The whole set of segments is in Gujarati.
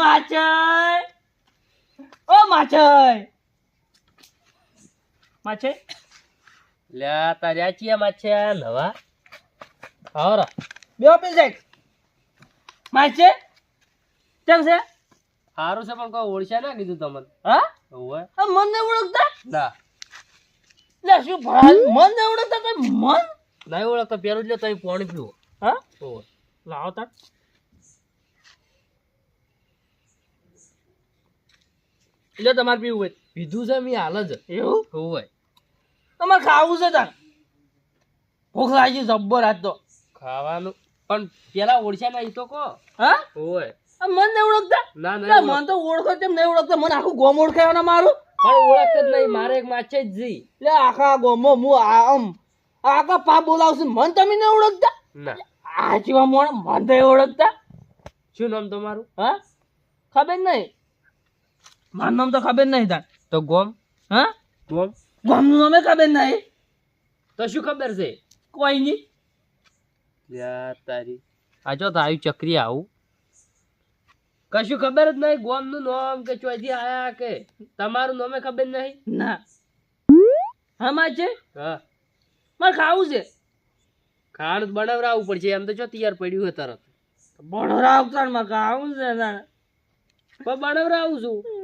માચય ઓ માચય માચય લ્યા તાર્યા ચિયામાં છે નવા? આવરા બે ઓપી જાય માચય કેમ છે? સારું છે પણ કોઈ ઓળખ્યા ના કીધું તમને? હા? ઓવે મન ને ઓળખતા? ના. લે શું ભરાલ મન ને ઓળખતા? મન? નહીં ઓળખતો પેલું જ લે તમે પાણી પીવો. હા? ઓવે લાવો તાર. લે તમારે પીવું હોય. પીધું છે મેં હાલ જ. એવું? હોય તમારે ખાવું છે તાર. ભૂખ લાગી જબ્બર આજ તો. ખાવાનું. પણ પેલા ઓળખ્યા ના તો કહો. હા? હોય મન ને ઓળખતા? ના ના મન તો ઓળખો તેમ નહીં ઓળખતા? મને આખું ગોમ ઓળખાયો મારું. પણ ઓળખતા જ નહીં મારે એક માછે જ જી. એટલે આખા ગોમો હું આમ આખા પા બોલાવશું મન તમે નહીં ઓળખતા? ના. આ મોણ મન નહીં ઓળખતા? શું નામ તમારું? હા? ખબર નહીં. મારું નામ તો ખબર નહીં તાર. તો ગોમ. હા? ગોમ. ગામનું નામે ખબર નહીં. તો શું ખબર છે? કોઈ નહીં. તારી. આ જો તો આવ્યું ચક્રી આવું. કશું ખબર જ નહીં ગોમનું નામ કે ચોથી આયા કે તમારું નામે ખબર નહીં? ના. હા માં છે? હા. મારે ખાવું છે. ખાણ બનાવરાવું પડશે. એમ તો જો તૈયાર પડ્યું હોય તરત. અવતારમાં ખાવું છે તારે પણ બનાવરાવું છું.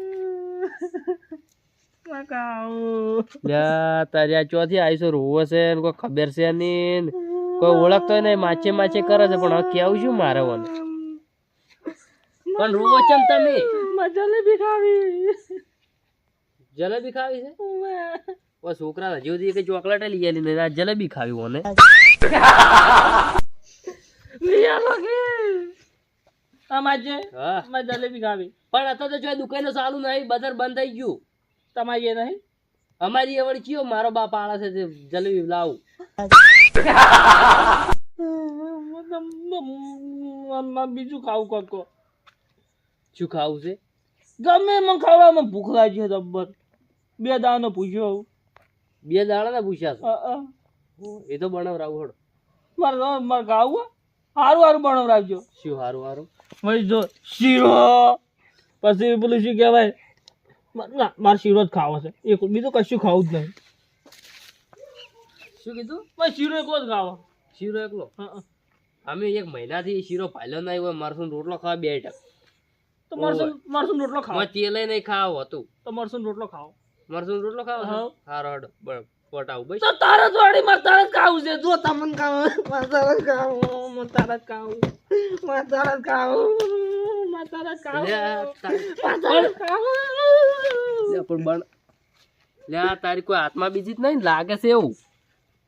તારી આ ચોથી આવીશું રોવો છે કોઈ ખબર છે નહીં કોઈ ઓળખતો નહીં માછે માછે કરે છે પણ કેવું શું મારે પણ રોવો ચમ તમે? જલેબી ખાવી. જલેબી ખાવી છે? ઓ છોકરા હજી સુધી કઈ ચોકલેટ લઈ આલી જલેબી ખાવી ઓને? લિયા છે હા. જલેબી ખાવી. પણ અત્યારે તો જો દુકાનો ચાલુ નહીં બજાર બંધ થઈ ગયું. તમારી નહીં? અમારી એવડ કયો મારો બાપ આળા છે જલેબી લાવું. બીજું ખાવું કાકો. શું ખાવું છે? ગમે મને ખાવામાં ભૂખ લાગી છે જબ્બર. બે દાવાનો પૂછ્યો આવું બે દાડા ના પૂછ્યા એ તો બનાવરાવું હડો. મારે મારે ખાવું સારું સારું બનાવરાવજો. શું હારું હારું? જો શીરો. પછી પેલું શું કહેવાય? ના મારે શીરો જ ખાવો છે. એક બીજું કશું ખાવું જ નહીં. શું કીધું? મારે શીરો એકલો જ ખાવો. શીરો એકલો. અમે એક મહિનાથી શીરો પાલ્યો નહીં હોય મારસો રોટલો ખાવા બે ટક તો મરસું મરસું રોટલો ખાવ? તેલે નહીં ખાવ હતું. તો મરસું રોટલો ખાવો? મરસું રોટલો ખાવો? હા. હારો બરાબર. પટાવું બસ? તો તારે જ માર મારે તારે ખાવું છે. જો તમને ખાવું મારે તારે ખાવું મારે તારે ખાવું મારે તારે ખાવું મારે તારે ખાવું મારે તારે ખાવું લ્યા, પણ બન લ્યા તારી કોઈ હાથમાં બીજી જ નહીં લાગે છે એવું.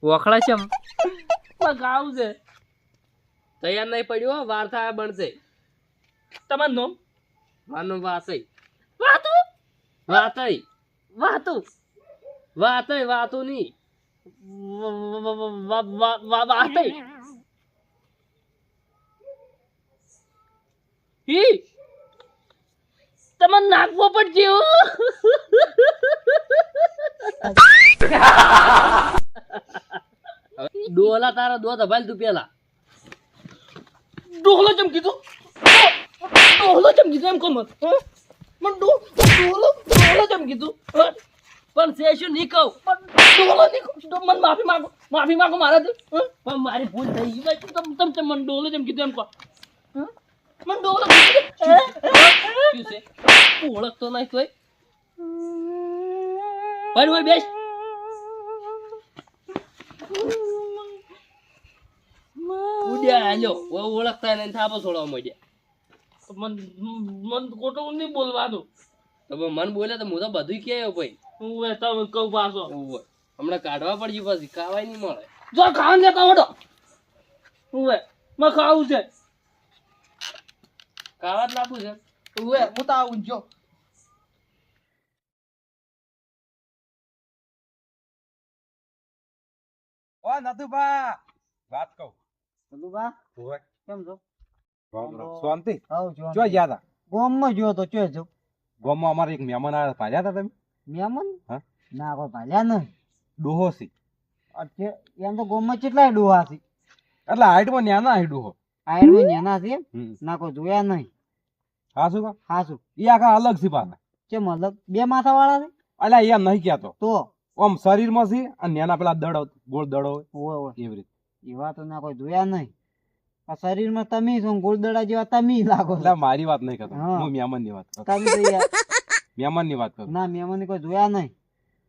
વખડા છે મારે ખાવું છે. તૈયાર નહીં પડ્યો હો, વાર થાય બનશે. તમારું નામ? માનું વાસઈ. વાતું? વાતઈ વાતું? વાતઈ વાતો નહીં વાતઈ ઈ! તમને નાખવો પડશે ડોલા તારા દો ભાઈ તું પેલા. ડોલો ચમ કીધું? ડોલો ચમ કીધું એમ કોમ? મને ડોલો ડોલો ચમ કીધું? પણ છે શું નહીં કહું? પણ. તો મને માફી માંગો માફી માંગો મારાથી હા? પણ મારી ભૂલ થઈ ગઈ ભાઈ. તમ તમ તમ મને ડોલો જેમ કીધું એમ કહો? મને હે? શું છે? તું ઓળખતો નહીં તોય. ભાઈ ભાઈ, બેસ. ઉડ્યા હાલ્યો ઓળખતા નહીં, થાપો મન મન ખોટું મન બોલે તો હું તો બધું કે ભાઈ. હું એ તમે કહું પાછો. ઉવે. હમણાં કાઢવા પડશે પછી ખાવાય નહીં મળે. જો ખાવાનું લેતા હોડો ઉવે માં ખાવું છે. ખાવા જ લાવવું છે. હું હું તો આવું જો. ઓ નથુભા વાત કહું. નથુભા ઓય કેમ છો? શાંતિ? આવ જો જો હતા ગોમમાં જો તો ચો જો ગામમાં અમારે એક મહેમાન આવ્યા પાછા હતા તમે? મેમન? ના કોઈ ભાલ્યા નહીં. ડોહોસી. અત્યારે એમ તો ગોમમાં કેટલાય ડોહા છે એટલે હાઈટમાં ન્યાના હાઈ ડોહો. આયરમાં નેના છે? ના કોઈ જોયા નહીં. હા શું હા હાસુ એ આખા અલગ છે પાછા. કેમ અલગ? બે માથા વાળા છે? અલ્યા એમ નહીં કહેતો. તો? આમ શરીરમાં છે અને નાના પેલા દડો ગોળ દડો હોય. એવી રીતે. એવા તો ના કોઈ જોયા નહીં. શરીરમાં તમે છો ગોળદડા જેવા તમે લાગો મારી વાત નહીં કરતો. હા. મહેમાનની વાત તમે મહેમાનની વાત કરું. ના મહેમાન કોઈ જોયા નહીં.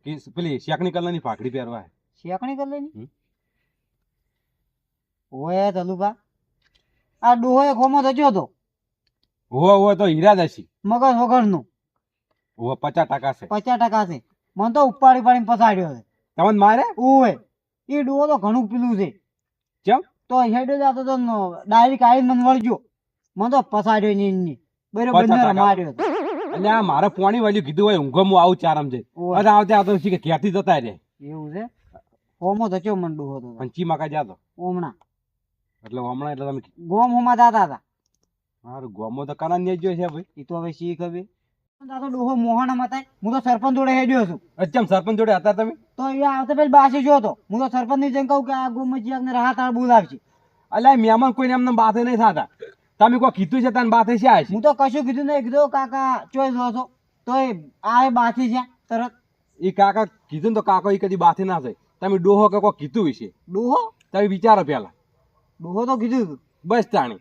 કે પેલી શેકણી કલરની પાઘડી પહેરવા. શેકણી કલરની ઓય તલુભા. આ ડોહોએ ખોમો થયો હતો હોવે હોવે તો હીરા જ હશે. મગજ વગરનું. હોવે પચાસ ટકા છે. પચાસ ટકા છે. મને તો ઉપાડી પાડીને પસાડ્યો છે. તમને મારે? ઓય એ ડોહો તો ઘણું પીલું છે. કેમ? તો હેડો જાતો તો ડાયરેક્ટ આવીને મને વળગ્યો મને તો પસાડ્યો ની બરોબર માર્યો. એટલે આ મારે પોણી વાળ્યું કીધું હોય ઊંઘો હું આવું ચારમ છે. અને આવતે આવતો કે ક્યાંથી જતા રે. એવું છે? ઓમો થયો મને ડોહો તો? પંચી માં કાંઈ જાતો. ઓમણા. એટલે હમણાં એટલે તમે ગોમ હોમાં જાતા હતા. મારું ગોમો તો કના ને જ છે ભાઈ. એ તો હવે શીખ હવે. દાદો તો ડોહો મોહણા થાય. હું તો સરપંચ જોડે હેડ્યો છું. અચ્છા સરપંચ જોડે હતા તમે? તો એ આવતા પેલી બાસી જો હતો હું તો સરપંચની જેમ કહું કે આ ગોમજી ને રાહત બોલાવશે અલ્યા મહેમાન કોઈને એમને બાથે નહીં થતા. તમે કોઈ કીધું છે તને બાથે છે હું તો કશું કીધું નહીં. કીધું કાકા ચોઈ જો છો. તો એ આ બાથી છે તરત. એ કાકા કીધું તો કાકો એ કદી બાથે ના થાય તમે ડોહો કે કોઈ કીધું વિશે ડોહો? તમે વિચારો પેલા ડોહો તો કીધું બસ તાણી.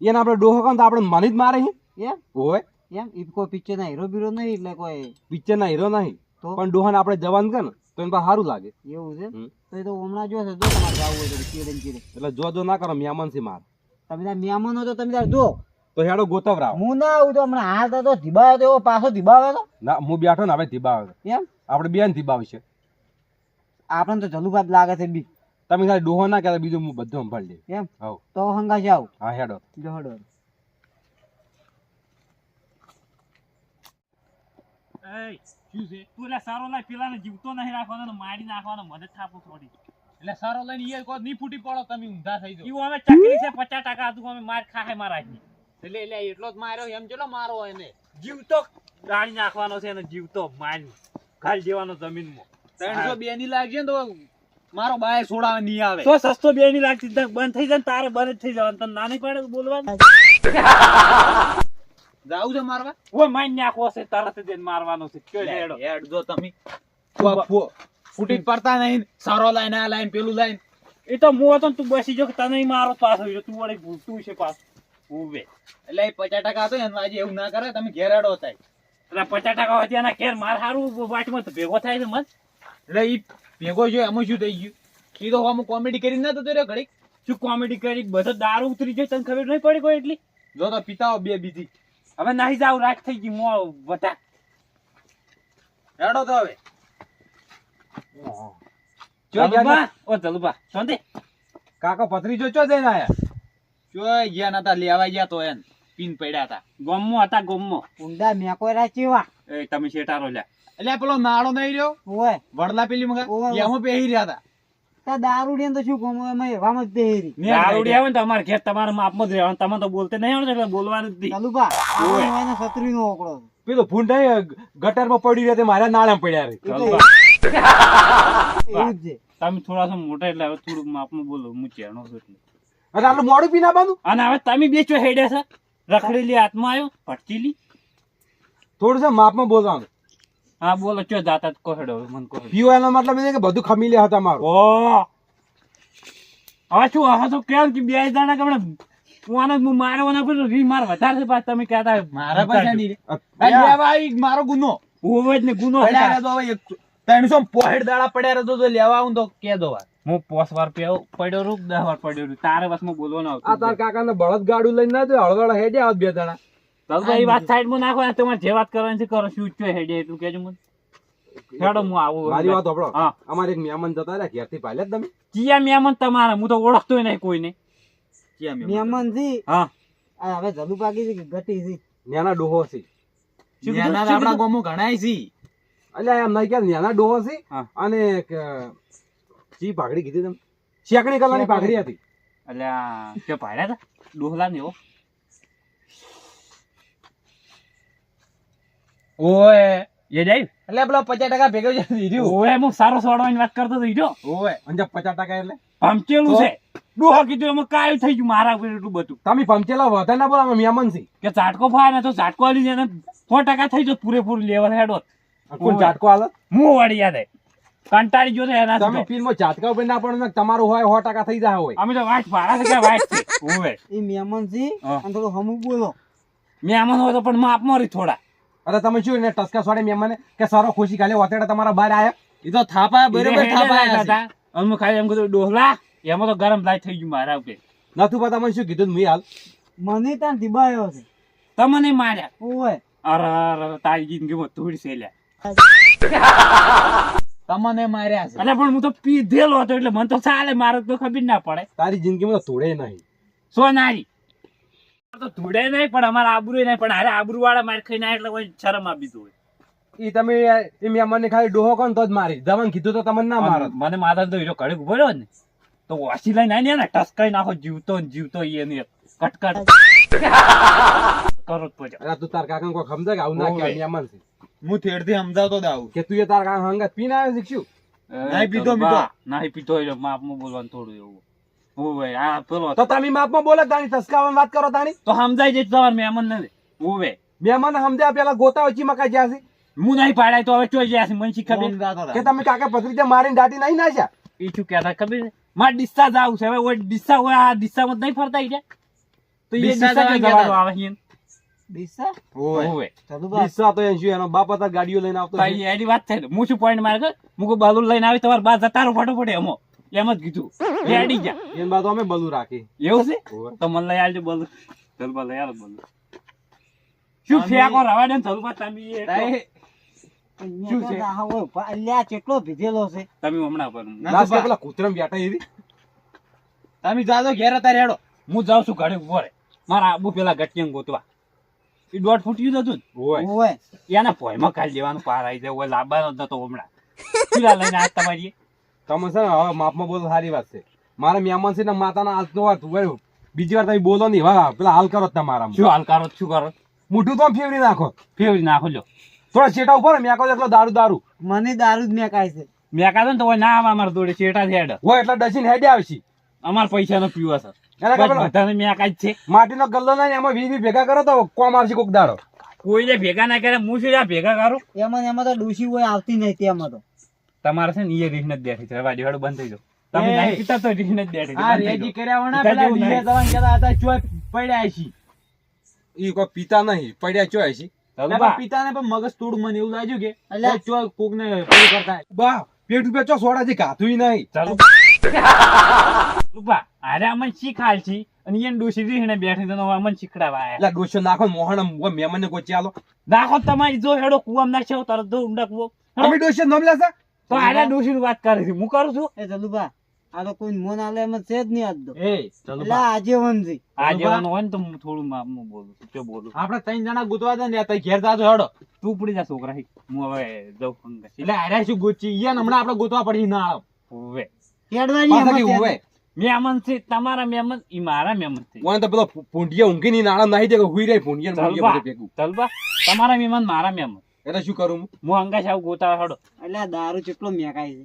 એને આપણે ડોહો કહો તો આપણે મની જ મારે એમ? હોય. એમ? એ કોઈ પિક્ચરના હીરો બીરો નહીં એટલે કોઈ પિક્ચરના હીરો નહીં. તો? પણ ડોહાને આપણે જવાન કે ને તો એને સારું લાગે. એવું છે? તો એ તો હમણાં જો છે જો તમારે જવું હોય તો એટલે જો જો ના કરો મ્યામન છે માર. તમે તાર મહેમાનો તો તમે તાર જો તો હેડો ગોતવરાવ હું ના આવું તો હમણાં હાલ તો ધીબાયો તો પાછો ધીબાવ્યો તો. ના હું બેઠો ને હવે ધીબાવે. એમ? આપણે બેન ધીબાવશે આપણને તો જલુબાત લાગે છે બી. તમે ખાલી ડોહો ના કહેતા બીજું હું બધું સંભાળી લઈશ. એમ? હવ. તો હંગા જાવ હા હેડો. જો હડો શું છે? તું સારો લાય પેલાને જીવતો નહીં રાખવાનો ને મારી નાખવાનો મને થાપો થોડી. એટલે સારો લઈને એ કો ની ફૂટી પડો તમે ઊંધા થઈ ઈ અમે ચકરી છે પચાસ ટકા હતું અમે માર ખાહે મારા એટલે એટલે એટલો જ માર્યો એમ ચલો મારો એને. જીવતો ગાળી નાખવાનો છે અને જીવતો માન ઘાલ દેવાનો જમીનમાં. ત્રણસો બે ની લાગશે ને તો મારો બાય છોડાવે નહીં આવે. તો સસ્તો બે ની લાગતી તો બંધ થઈ જાય તારે બંધ થઈ જવાનું. તને નાની પાડે બોલવાનું. જાવું છે મારવા? ઓય માન નાખવો છે તરત જ મારવાનો છે. કયો હેડ. જો તમે. ફૂટી પડતા નહીં સારો લાઈન આ લાઈન પેલું લાઈન. એ તો હું હતો તું બેસી જો તને મારો પાસ હોય તું વળી ભૂલતું છે પાસ ઉભે એટલે એ પચાસ ટકા હતો એનું આજે એવું ના કરે તમે ઘેર હેડો થાય એટલે પચાસ ટકા હોય ત્યાંના ઘેર માર હારું વાટમાં તો ભેગો થાય છે મત એટલે એ ભેગો જો એમાં શું થઈ ગયું? ઈ તો હું કોમેડી કરી ના તો રહ્યો ઘડીક. શું કોમેડી કરી? બધો દારૂ ઉતરી જાય તને ખબર નહીં પડી કોઈ એટલી? જો તો પિતાઓ બે બીજી. હવે નાહી જાવ રાખ થઈ ગઈ મો બધા રડો તો હવે. જલુબા ઓ જલુબા શાંતિ. કાકા પથરી જો ચો જઈને આયા? ચો ગયા નતા લેવા ગયા તો એન પીન પડ્યા હતા. ગોમમાં હતા ગોમમાં. ઊંડા મેકો ચેવા. એ તમે શેટારો લ્યા. એટલે પેલો નાળો નહીં રહ્યો? ઓય. વડલા પેલી મગા. એમાં પહેરી રહ્યા હતા. તા દારૂ તો શું કોમ એમાં એવામાં જ આવે ને તમારે ઘેર તમારા માપમાં જ રહેવાનું. તમે તો બોલતે નહીં આવડે એટલે બોલવાનું જ નહીં. ઓકળો. પેલો ગટરમાં પડી રહ્યા તે મારા નાળા પડ્યા રે. જ તમે થોડા સો મોટા એટલે હવે થોડુંક માપમાં બોલો હું ચેણો છું એટલે અને આટલું મોડું પીને બાંધું? અને હવે તમે બે ચો હેડે છે. રખડેલી હાથમાં આવ્યો ભટકેલી થોડું છે માપમાં બોલવાનું. હા બોલો ચો જાતા જ કહો મને કોહેડો. પીવો એનો મતલબ એ કે બધું ખમી લે હતા મારું. ઓ! હવે શું હવે તો કેમ કે બે દાણા કમણે કોને હું મારવા ના પર રી માર વધારે છે પાછા તમે કહેતા મારા પાસે નહીં રે. મારો ગુનો. હોવે જ ને ગુનો છે. તો હવે એક- ત્રણસો પોઈન્ટ દાડા પડ્યા રહેતો તો લેવા આવું તો કે દો વાર હું પોસ વાર પેવ પડ્યો રૂપ દસ વાર પડ્યો રૂપ. તારે બસમાં બોલવાનો આ તાર કાકા ને બળદ ગાડું લઈને ના જો હળવળ હેડે આવ બે દાડા તો એ વાત સાઈડમાં નાખો તમારે જે વાત કરવાની છે કરો. શું ઉચ્ચો હેડે એટલું કેજો મને. હેડો હું આવું મારી વાત સાંભળો હા. અમારે એક મહેમાન જતા રહ્યા ઘેરથી ભાલ્યા જ તમે. ચિયા મેમન તમારે? હું તો ઓળખતો નહીં કોઈને. મહેમાન. જી. હા. આ હવે જલુ પાકી કે ગટી છે ન્યાના ડોહો છે. શું આપણા ગોમો ઘણાય છે એટલે એમ નહીં કે નાના ડોહો છે. અને ચી પાઘડી કીધી તમે. કલર કલરની પાઘડી હતી. એટલે કે ભાડ્યા હતા ડોહલા ને એવો? ઓએ એ જાય? એટલે પેલો પચાસ ટકા ભેગો જ ઓએ હું સારો સોડવાની વાત કરતો હતો ઈજો ઓએ અને પચાસ ટકા એટલે? પમચેલું છે. ડોહા કીધું એમાં કાયું થઈ ગયું મારા ઉપર એટલું બધું. તમે પમચેલા વધારે ના બોલા મેમન મહેમાન છે કે ઝાટકો ફાય ને તો ઝાટકો આલી દે સો ટકા થઈ જતો પૂરેપૂરું લેવલ હેડો. કોણ ઝાટકો હાલે? મું વળી યાદ કંટાળી ગયો છે એના તમે ફિલ્મો ઝાટકા ઉપર ના પડે ને તમારું હોય સો થઈ જાય હોય. અમે તો વાટ ભાડા છે કે વાટ છે? ઓવે એ મહેમાન અને થોડું હમું બોલો. મહેમાન હોય તો પણ માપ મારી થોડા. અરે તમે શું એને ટસકા સોડે મહેમાને કે સારો ખુશી કાલે ઓતેડા તમારા બહાર આયા? એ તો થાપા બરોબર થાપા હતા. અમે ખાલી એમ કીધું ડોહલા એમાં તો ગરમ લાઈ થઈ ગયું મારા ઉપર. નતું પતા મને શું કીધું મેં હાલ? મને ત્યાં દીબાયો છે. તમને માર્યા. ઓય અરે અરે તારી જિંદગીમાં થોડી છે લ્યા તમને માર્યા છે. અરે પણ હું તો પીધેલો હતો એટલે મને તો ચાલે મારે તો ખબર ના પડે. તારી જિંદગીમાં તો તોડે નહીં. તો પણ અમારા આબરૂ નહીં પણ અરે આબરૂ વાળા માર ખાઈ ના એટલે કોઈ શરમ આપી દો ઈ તમે એ મહેમાનને ખાલી ડોહો કોણ તો જ મારી. દમન કીધું તો તમને ના મારો. મને માતા તો હીરો કડક ઊભો રહ્યો ને. તો વાસી લઈને આવીને ને ટસકાઈ નાખો જીવતો ને જીવતો એની કટકટ. કરો તો પડે તું તાર કાકા કોઈ સમજે કે આવું ના ઓવે. કહેવાય છે. હું થેડથી સમજાવતો જ આવું. કે તું એ તાર કાકા હંગત પીને આવ્યો શીખશું નહીં પીતો નહીં પીતો એટલે માપમાં બોલવાનું થોડું એવું. ઓવે આ પેલો તો તમે માપમાં બોલે તાણી ટસકાવાની વાત કરો તાણી તો સમજાય જાય તમારે મહેમાન ને ભાઈ મહેમાન સમજાય પેલા ગોતા ઓછી મકા જ્યાં છે? હું નહીં પાડાય તો હવે ચોઈ જાય છે મને ખબર? કે તમે કાકા પત્રીજા મારીને દાટી નહીં નાખ્યા એ શું કહેતા ખબર છે? મારે ડિસ્સા આવું છે. હવે ઓય ડિસ્સા હોય આ ડિસ્સામાં નહીં ફરતા આવી જાય? તો એ ડિસ્સા કહેતા. આવે ઓય. ઓવે. ચાલુ તો એમ એનો બાપ હતા ગાડીઓ લઈને આવતો તો એની વાત થાય હું શું point મારે હું કહું બાલુલ લઈને આવી તમારે બા જતા રહો ફટોફટ એમો. એમ જ કીધું. રેડી જા એમ બાદ અમે બલું રાખી. એવું છે? તો મને લઈ આવજો બોલું. ચાલ બા લઈ આવો બોલું. શું ફેંકો રવા દે ને બા તમે શું છે? અહીંયા તો આ હોય, ભા- અલ્યા કેટલો ભીધેલો છે. તમે હમણાં પર ના લાસ્ટ તો બા- પેલા કૂતરામાં બેઠા એવી. તમે જાજો ઘેર અત્યારે રેડો હું જાઉં છું ઘરે ઊભો રે મારા આબુ પેલા ગટિયંગ ગોતવા. એ દોઢ યુદ્ધ હતું હોય. એના પોયમાં ખાલી દેવાનું પાર આવી જાય લાવવાનો જ નતો હમણાં. પેલા લઈને આજ તમારી તમે છે ને હવે માપમાં બોલો સારી વાત છે. મારા મહેમાન છે ને માતાના હાથ તો વાત હોય. બીજી વાર તમે બોલો નહીં વાહ પેલા હાલ કરો તમારા શું હાલ કરો શું કરો? મોઢું તો ફેવરી નાખો. ફેવરી નાખો લો થોડા ચેટા ઉપર મેં કહો એટલો દારૂ દારૂ. મને દારૂ જ મેકાય છે. મેં કાઢો ને તો ના આવે અમારે જોડે ચેટા છે હેડ. હોય એટલે ડસીને હેડે આવશે. અમારા પૈસા નો સર છે. માટીનો ગલ્લો નહીં એમાં વી વી ભેગા કરો તો કોમ આવશે કોક દાડો. કોઈને ભેગા ના કરે હું શું ભેગા કરું? એમાં એમાં તો ડોશી હોય આવતી નહીં તેમાં તો. તમારે છે ને એ રીહ નથી બેઠી છે. વાડી વાળું બંધ થઈ જાવ તમે એ. નહીં પીતા તો રીહ નથી બેઠી આ રેજી કર્યા વણા પિતા પેલા જેવું ડીજે નહીં. હતા ચોય પડ્યા છે. ઈ કોઈ પીતા નહીં પડ્યા ચોય છે. પિતાને પણ મગજ તોડ મને એવું લાગ્યું કે કોકને પેલું કરતા. બા પેટ ઉપર ચો સોડા જે ગાતું નહીં. ચાલો બા. અરે અમને શીખાલ છે અને એને ડોસી રીહણે બેઠી તને અમને શીખડાવા આયા. એટલે ડોસો નાખો મોહણ મહેમાન ને કોઈ ચાલો. નાખો તમારી જો હેડો કુવામ નાખશો તરત જો ઊંડા કુવો. અમે ડોસો નમ લેશે? તો આડા ડોસી ની. વાત કરે છે હું કરું છું? એ ચલુબા આ તો કોઈ મોન આલે એમ છે જ નહીં આજ એ એ ચાલો એટલે આજે વન હોય ને તો હું થોડું માપમાં બોલું છું શું બોલું આપણે ત્રણ જણા ગુતવા દે ને તઈ ઘેર જાજો હેડો. તું પડી જા છોકરા. હી. હું હવે જાઉં ફંગસ. એટલે આર્યા શું ગોચી? ને હમણાં આપણે ગોતવા પડી ના આવે. હોવે. પાછા છે. તમારા મેમન ઈ મારા મેમન છે. ઓને તો પેલો પૂંઢિયા ઊંઘી ની નાણા નાહી દે કે હુઈ રે ને બા. બધું ભેગું. ચાલ તમારા મેમન મારા મેમન. એટલે શું કરું હું? અંગા અંગાશ ગોતા હડો. એટલે દારૂ કેટલો મેકાય છે?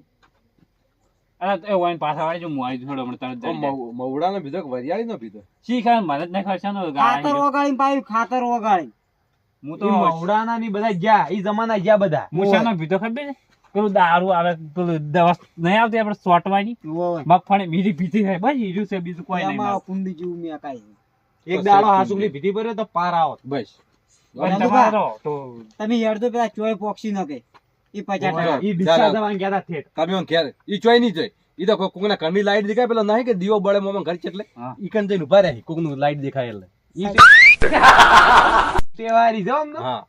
અરે એ વાઈન પાછા વાળી જો હું આવી હડો મને તરત. મવડા ને પીધો વરિયાળી નો ભીધો શી ખબર મને જ નહીં ખર્ચા નો ખાતર. ઓગાળી પાયું ખાતર ઓગાળી હું તો મવડાના ની બધા ગયા ઈ જમાના ગયા બધા. મૂછાનો ભીતો ખબર છે? પેલું દારૂ આવે પેલું દવા નહીં આવતી આપણે સોટવાની? મગફળી મીઠી પીધી થાય બસ ઈર્યું છે બીજું કોઈ નહીં એમાં જેવું મેં છે એક દાડો હાસુકલી ભીધી ભર્યો તો પાર આવો. બસ. તમે તો પેલા ચોય પોક્ષી નકે ઈ પચાસ ટકા ઈ ડિસ્સા ચાલો. ગયા હતા ઠેઠ. તમે ઓન ઘેર. ઈ ચોય નહીં જોઈ ઈ તો કોક કોકના ઘરની લાઈટ દેખાય પેલો નહીં કે દીવો બળે મોમાં ઘર છે એટલે હા. ઈ કન જઈને ઊભા રહે કોકનું લાઈટ દેખાય એટલે. ને હા.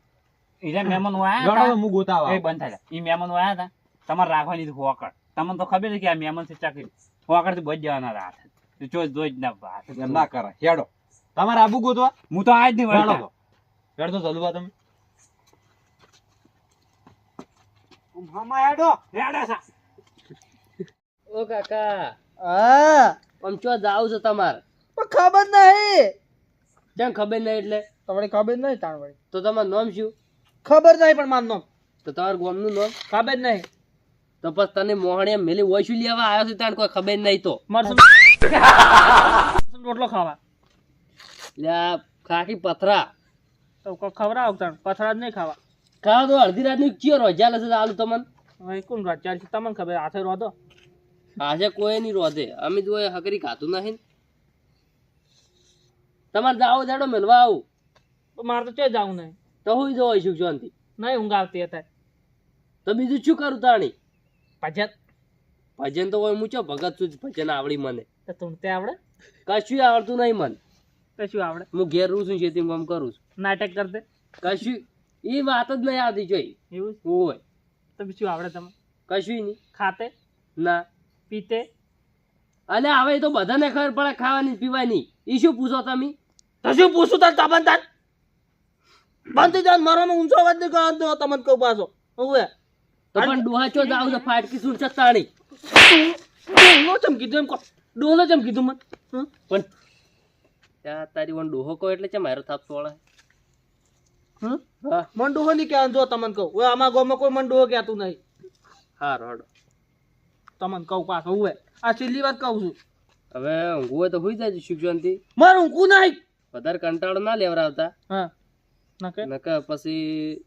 ઈ જે મહેમાન આયા હતા. હું ગોતાવા એ બંધ થાય. ઈ મહેમાન આયા હતા. તમારે રાખવાની હતી હોકડ તમને તો ખબર છે કે આ મહેમાન છે ચાકરી. હોકડથી બચ જવાના રાત તો જો જોઈ જ ના વાત ના કરે હેડો. તમારે આબુ ગોતવા? હું તો આજ નહીં વાળો હેડો. તો જલવા તમે. મામા હેડો. ઓ કાકા. હા. આમ ચો જાવ છો તમારે? પણ ખબર નહીં. કેમ ખબર નહીં એટલે? તમને ખબર નહીં તાણ વળી. તો તમારું નામ શું? ખબર નહીં પણ મારું નામ તો તમારું ગોમનું નામ ખબર નહીં. તો પછી તને મોહણી મેલી મેલી ઓછું લેવા આવ્યો છે તાણ કોઈ ખબર નહીં તો. રોટલો ખાવા. લ્યા ખાખી પથરા. તો આવ તાણ? પથરા જ નહીં ખાવા. ખાવા તો અડધી રાતની કયો રોજા લશે આલુ તમને? હવે કોણ રાત ચાલશે તમને ખબર હાથે રોધો. આજે કોઈ નહીં રોધે. અમે તો હકરી ખાતું નહીં તમારે જાઓ જાડો મેલવા આવું. તો મારે તો ચે જવું નહીં. તો હું જવો છું શાંતિ. નહીં ઊંઘ આવતી હતા તો બીજું શું કરું તાણી? ભજન. ભજન તો હોય મૂચો ભગત શું ભજન આવડી મને. તો તું તે આવડે? કશું આવડતું નહીં મને. કશું આવડે? હું ઘેર રહું છું ખેતી કામ કરું છું. નાટક કરતે કશું એ વાત જ નહીં આવતી જોઈ. એવું હોય. તો બીજું આવડે તમે કશું નહીં. ખાતે? ના. પીતે? અને હવે એ તો બધાને ખબર પડે ખાવાની પીવાની. એ શું પૂછો તમે? તો શું પૂછું તાર તમન તાર બંધ જાય મારામાં ઊંચો અવાજ નહીં કરવાનો તમને કહું પાછો. હવે પણ ડોહા ચો જાવ તો ફાટકી સુર છે તાણી. ડોલો ચમ કીધું એમ કો ડોલો ચમ કીધું મને? પણ ત્યાં તારી વન ડોહો કહો એટલે છે મારો થાપ સોળે હં? મન ડોહો નહીં કહેવાનું જો તમને કહું. હવે આમાં ગોમાં કોઈ મન ડોહો કહેતું નહીં. હા રોડો તમને કહું પાછો હવે આ છેલ્લી વાત કહું છું. હવે ઊંઘવું તો હોઈ જાય શિક્ષણથી મારે ઊંઘું નહીં. વધારે કંટાળો ના લેવરાવતા. હા. નકર પછી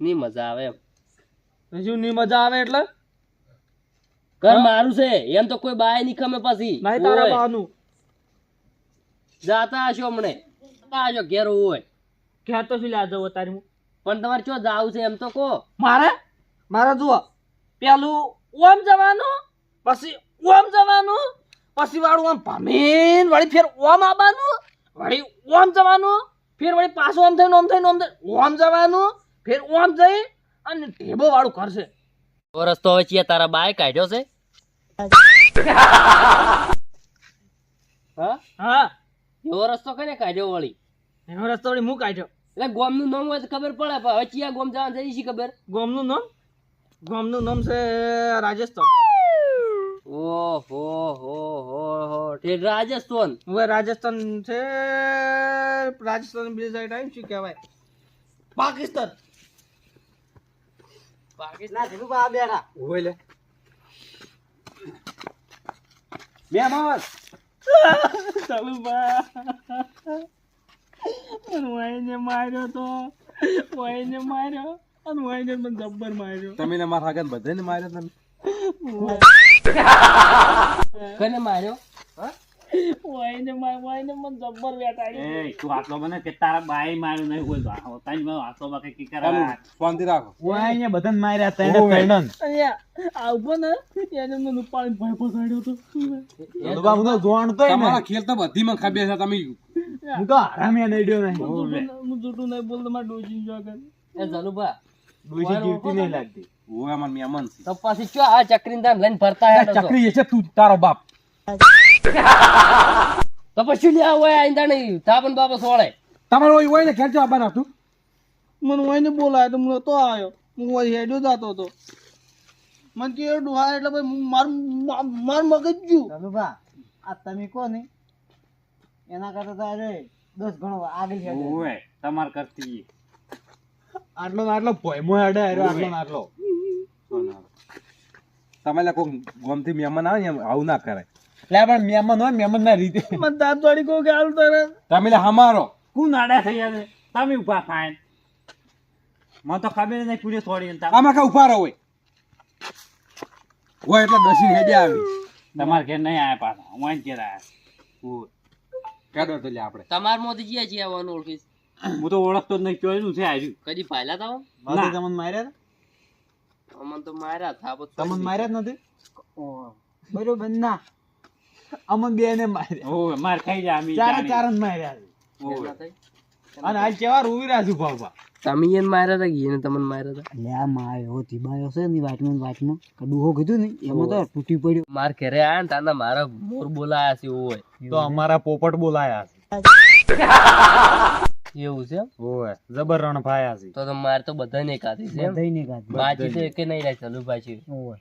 ની મજા આવે એમ. ની મજા આવે એટલે? ઘર મારું છે એમ તો કોઈ બાય નહીં ખમે પછી. નહીં તારા બાનું. જાતા હશો હમણે. આજો ઘેર હોય. ઘેર તો શું લાજો તારી હું? પણ તમારે ચો જાવું છે એમ તો કહો. મારે? મારે જુઓ. પેલું ઓમ જવાનું પછી ઓમ જવાનું પછી વાળું આમ ભમીન વળી ફેર ઓમ આવવાનું વળી ઓમ જવાનું ફેર વળી પાછું આમ થઈને આમ થઈને આમ થઈને ઓમ જવાનું ફેર ઓમ જઈ અને ઢેબો વાળું કરશે તો હવે ચિયા તારા બાય કાઢ્યો છે. હા? હા. એવો રસ્તો કને કાઢ્યો વળી? એવો રસ્તો વળી હું કાઢ્યો? એટલે ગોમનું નામ હોય તો ખબર પડે પણ હવે ચિયા ગોમ જવાનું જઈ છે ખબર? ગોમનું નામ? ગોમનું નામ છે રાજસ્થાન. ઓહો હો હો હો. રાજસ્થાન. હવે રાજસ્થાન છે રાજસ્થાન બીજી સાઈડ આવી શું કહેવાય? પાકિસ્તાન. પાકિસ્તાન ધીરુભા આ બેઠા. હોય લે. બે ચાલુ બા. વાઈને માર્યો તો. વાઈને માર્યો અને વાઈને મને જબ્બર માર્યો. તમે મારા આગળ બધાને માર્યો તમે. કને માર્યો વાઈને માર વાઈને મને જબ્બર વેટાડ્યો એ તું આટલો મને કે તારા બાઈ માર્યું નહીં કોઈ તો આવો તારી આટલો બાકી કી કરા શાંતિ રાખો ઓય અહીંયા માર્યા તઈને ઓવે. આવો ને એને મને ઉપાડી ભય પસાડ્યો તો ધોલુભા, હું તો જોણતોય ને. તમારા ખેલ તો બધી માં ખબર છે તમે હું તો હરામિયા નડ્યો નહીં. હું જૂઠું નહીં બોલતો મારે ડોસી જો આગળ એ જલુભા ડોશી જીવતી નહીં લાગતી. હોય અમાર મહેમાન છે. તો પછી ચો આ ચકરીને તાન લઈને ફરતા હેડો છો. ચકરી છે તું તારો બાપ. તો પછી લ્યા હોય આઈંદા નહીં થાપન બાપા સોળે. તમારો હોય હોય ને ખેંચો આવવાનું હતું મને વાઈને બોલાયો તો હું તો આવ્યો. હું વળી હેડ્યો જતો હતો મને કે ડોહા એટલે ભાઈ માર માર મગજ ગયું. ધનુભા આ તમે કહો ને એના કરતા તો અરે દસ ગણો આગળ હેડે. ઓય તમાર કરતી. આટલો ને આટલો ભોંયમો હેડે આટલો ને આટલો. તમે લે કોઈ ગોમથી મહેમાન આવે ને આવું ના કરાય. લે પણ મહેમાન હોય મહેમાન ના રીતે. મને દાંત વાળી કહું કે આવું તારે. તમે લે હમારો. કોણ આડા થઈ જાય તમે ઊભા થાય. મને તો ખબર નહીં પૂરી થોડી ને આમાં કા ઊભા રહો હોય. હોય એટલે દસી હેડે આવી. તમારે ઘેર નહીં આયા પાછા. હું અહીં ઘેર આયા હોય. કાઢો તો લે આપણે. તમાર મોથી જીયા જીયા આવવાનું ઓળખીશ હું તો ઓળખતો જ નહીં ચોયનું છે આજુ કદી ફાયલા તાવ તમને માર્યા હતા? અમન તો માર્યા થાપો તમને માર્યા જ નથી? બરોબર ના. અમન બે ને માર્યા. ઓય માર ખાઈ જા અમે ચાર ચાર ને માર્યા છે. ઓય. અને આજ કેવા રૂવી રાજુ છું ભાવભા. તમે એને માર્યા હતા કે એને તમને માર્યા હતા? લે આ માયો ધીબાયો છે ને વાતમાં ને વાતમાં. કે હો કીધું ને એમાં તો તૂટી પડ્યો. માર ઘરે આયા ને તાના મારા મોર બોલાયા છે એવું હોય તો અમારા પોપટ બોલાયા છે. એવું છે ઓય જબર રણ ફાયા છે. તો મારે માર તો બધા ને કાઢી છે એમ? બધાય ને કાઢ બાજી તો એકે નહીં રાખ ચાલુ બાજી ઓય.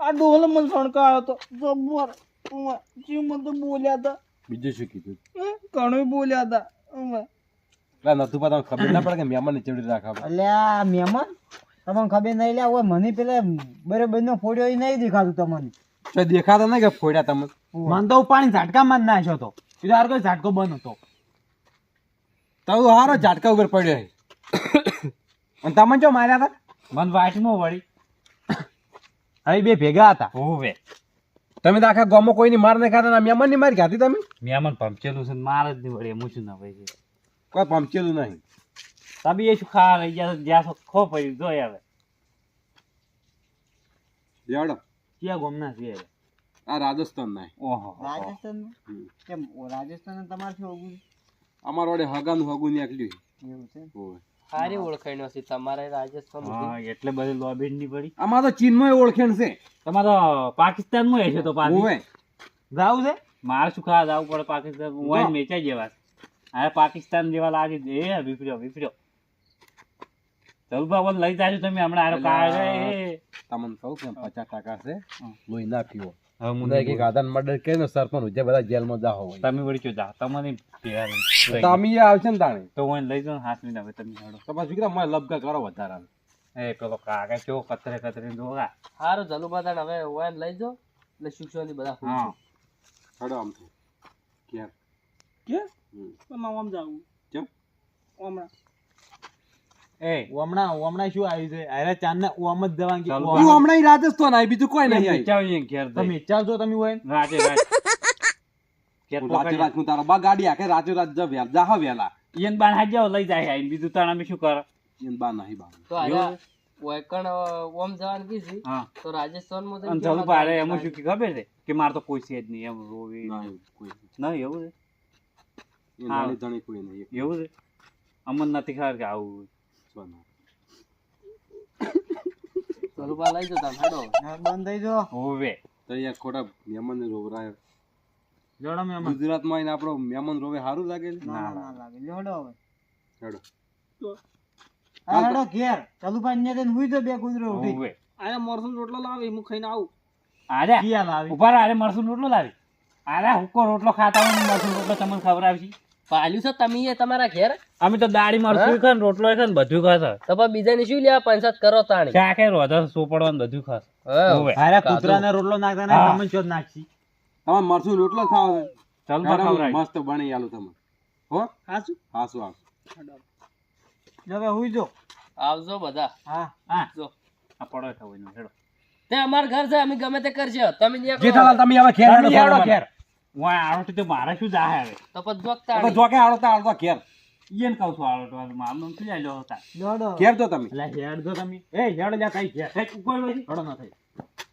આ ડોહલો મન સણકાયો તો જબર. જીવ મન તો બોલ્યા હતા. બીજું શું કીધું? ઘણું બોલ્યા હતા. પેલા નતું પાતા ખબર ના પડે કે મહેમાન ને ચડી રાખવા અલ્યા મહેમાન તમને ખબર નહીં લે ઓય મને પેલા બરોબર નો ફોડ્યો એ નહીં દેખાતું તમને. તો દેખાતા નહીં કે ફોડ્યા તમે મને તો પાણી ઝાટકામાં ના નાખ્યો હતો કીધું હાર કોઈ ઝાટકો બંધ હતો. તો હારો ઝાટકા ઉપર પડ્યો છે. અને તમે જો માર્યા હતા? મન વાટમાં વળી. હવે બે ભેગા હતા. હોવે તમે તો આખા ગામમાં કોઈની માર નહીં ખાતા ને મહેમાનની મારી ખાતી તમે? મેમન પંપચેલું છે માર જ નહીં વળી એમ શું ના ભાઈ છે કોઈ પંપચેલું નહીં. તમે એ શું ખાવા લઈ ગયા છો? જ્યાં છો ખો પડી જોઈ આવે. લેવડો ક્યાં ગોમના છે આ રાજસ્થાન ના ઓહો રાજસ્થાન કેમ રાજસ્થાન અમાર વડે હગાનું હગું નીકળ્યું એવું છે? સારી ઓળખાણ હશે તમારે રાજસ્થાન હા એટલે બધી લોબી ની પડી. આમાં તો ચીનમાં ઓળખેણ છે. તમારે તો પાકિસ્તાનમાં હશે તો પાછી હોવે. છે? મારે શું ખા જાવ પડે પાકિસ્તાન? વાઈન વેચાઈ જેવા. પાકિસ્તાન જેવા લાગે. એ વિપર્યો વિપર્યો. ચલ બાબા લઈ જાજો તમે. હમણાં આરો કાઢે તમને કહું કે પચાસ ટકા છે. લોહી ના પીવો. કે આધાર મર્ડર કરે ને સરપંચ ઉજ્જે બધા જેલમાં જાહો તમે વળી ચો જા તમને તો આવશે ને તાણે? તો હું લઈ જાઉં હાથ મિનિટ હવે તમે હેડો. તો પછી મને લબકા કરો વધારે એ પેલો કાકા કેવો કતરે કતરે સારું ચાલુ બધા હવે લઈ જાઓ એટલે શિક્ષણ બધા હા. હડો આમ તો કે હમ. આમ આમ જાવું. કેમ? હમણાં. એ હમણાં હમણાં શું આવ્યું છે? અરે ચાંદ ને ઓમ જ જવાનું કે ચાલો. ઓમ. હું હમણાં ઈ રાજસ્થાન આવી બીજું કોઈ નહીં આવી. ઘેર તમે જઈ. તમે હોય. રાતે રાત. ઘેર હું રાતે રાત હું તારો બા ગાડી આખે રાતે રાત જા વેલા જાહ વેલા ઈયન બાન હાથ જાઓ લઈ જાય આઈને. બીજું તાણ અમે શું કરે? એન બા નહીં બા તો આયા વૈકણ ઓમ જવાનું કીધી તો રાજસ્થાનમાં અને તો ચાલુ પાડે એમાં શું કે ખબર છે? કે મારે તો કોઈ છે જ નહીં એમ રોવી નહીં કોઈ નહીં એવું છે? એ નાની ધણી કોઈ નહીં એવું છે? અમને નથી ખબર કે આવું સોના. ચાલુ પા લઈ જતા તમે હેડો બંધ થઈ જો. હોવે તો અહીંયા ખોટા મહેમાન રોવરાય જોડો મહેમાન. ગુજરાતમાં આવીને આપણો મહેમાન રોવે સારું લાગે ના ના લાગે. જોડો હવે. હેડો. હા હેડો ઘેર. ચાલુ પાણી ને તેને હુઈ જો બે કુતરો ઉઠી. હોવે. આયા મોરસન રોટલો લાવી હું ખાઈને આવું. આરે ક્યાં લાવી. ઊભા રહો, આરે મરસું રોટલો લાવી. આરે હુક્કો રોટલો ખાતા હોય ને મરસું રોટલો તમને ખબર આવી પાલ્યું છે તમે એ તમારા ઘેર? અમે તો દાડી મારશું ખાન રોટલો ખાન બધું ખાશે તો પણ બીજાને શું લેવા? પંચાયત કરો તાણી. શાકે રોધા સોપડવાનું બધું ખાશે હા. હોવે અરે કૂતરાને રોટલો નાખતા ને તમે ચોદ નાખશી. તમે મરચું રોટલો ખાવ છે ચાલ. મસ્ત બની આલું તમે હો? હાસુ હાસુ હાસું હવે હુઈ જો. આવજો બધા. હા. હા. જો. આ પડો થવો એનો, હેડો. તે અમાર ઘર છે અમે ગમે તે કરશે તમે જે તમે હવે ખેર હેડો હેડો આ આરોટી તો મારે શું જાહે હવે? તો પછી જોક તો તાણી. જો કે આડો તો આડો ખેર ઈયન કહું છું આરોટો મારું. નામ શું જાય લો હતા. લેવડો ખેર તો તમે. એટલે હેડ દો તમે. એ હેડ લ્યા કઈ ઘેર. કંઈક ઉપર પછી હેડો ના થઈ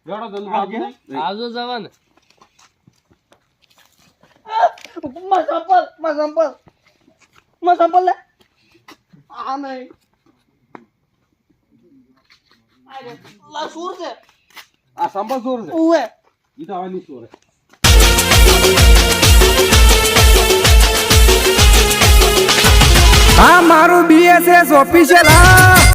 હેડો જલ્દી આવજે. આવજે. આવજો જવાન. માં સંપલમાં સંપલ. માં સંપલ લે. આ નહીં. આ રે, સુર છે. આ સંભળ સોર છે. ઉવે. ઈ તો હવે નહીં સોર આ મારું બીએસએસ ઓફિશિયલ હા.